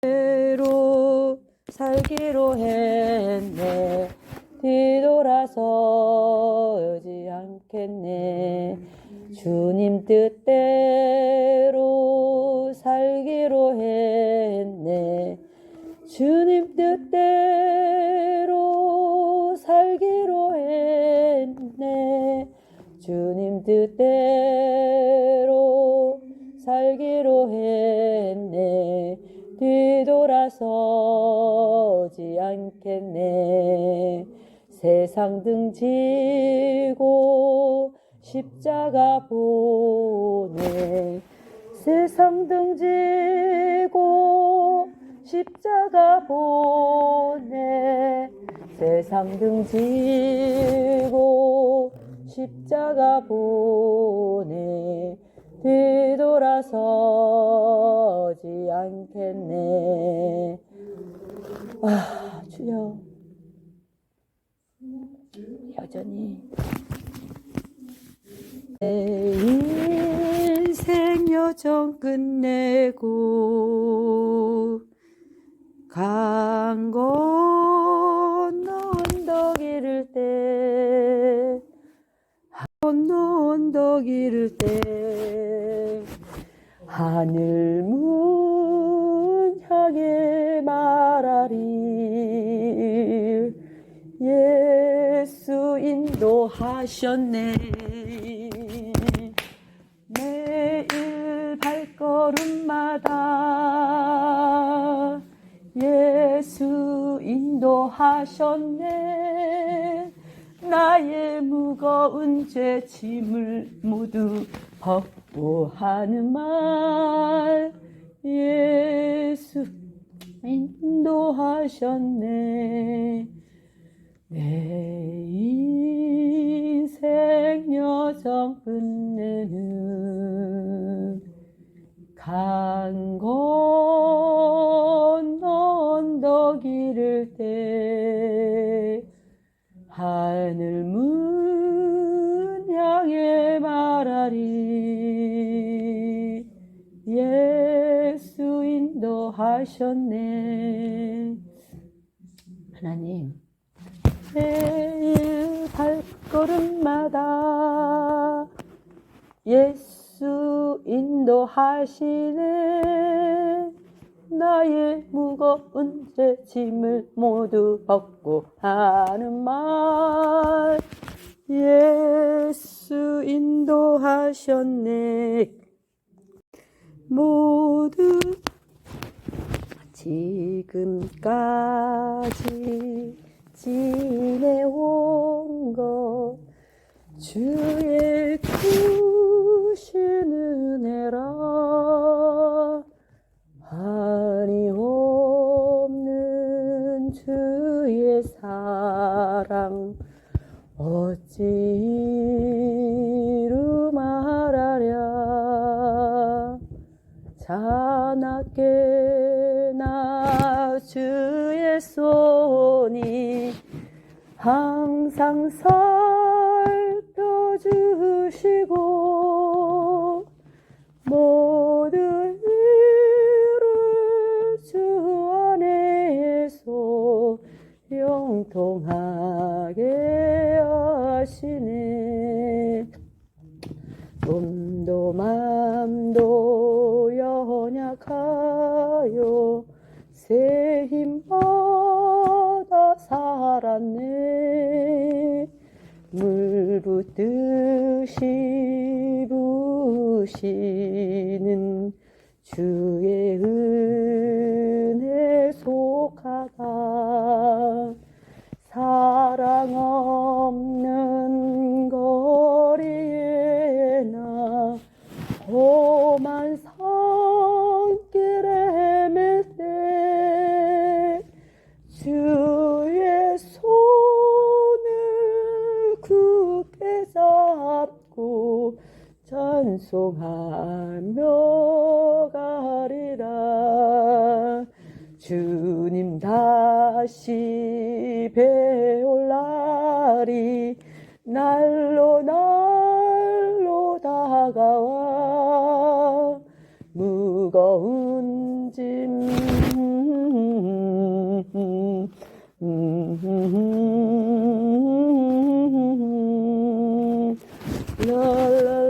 대로 살기로 했네. 뒤돌아서지 않겠네. 주님 뜻대로 살기로 했네. 주님 뜻대로 살기로 했네. 주님 뜻대로 않겠네. 세상 등 지고 십자가 보내 세상 등 지고 십자가 보내 세상 등 지고 십자가 보내 뒤돌아서지 않겠네. 아 주여 여전히. 내 인생 여정 끝내고 강 건너 언덕 이를 때 건너 언덕 이를 때 하늘 문 향해 말하리 예수 인도하셨네. 매일 발걸음마다 예수 인도하셨네. 나의 무거운 죄 짐을 모두 벗고 하는 말. 예수 인도하셨네 내 인생 여정 끝내는 강 건너 언덕 이를 때 하늘 문 향해 말하리. 예수 인도하셨네. 하나님 매일 발걸음마다 예수 인도하시네 나의 무거운 죄 짐을 모두 벗고 하는 말. 예수 인도하셨네. 모두 지금까지 지내온 것. 주의 크신 은혜라. 한이 없는 주의 사랑. 어찌 이루 말하랴. 자나게 나 주의 손이 항상 살펴 주시고 모든 일을 주 안에서 영통하게 하시네. 몸도 맘도 살았네 물 붓듯이 부시는 주의 은혜 속하다. 사랑 없는 거리에 나 험한 듣고 찬송하며 가리라. 주님 다시 배울 날이 날로 날로 다가와. 무거운 짐. 음, 음, 음, la la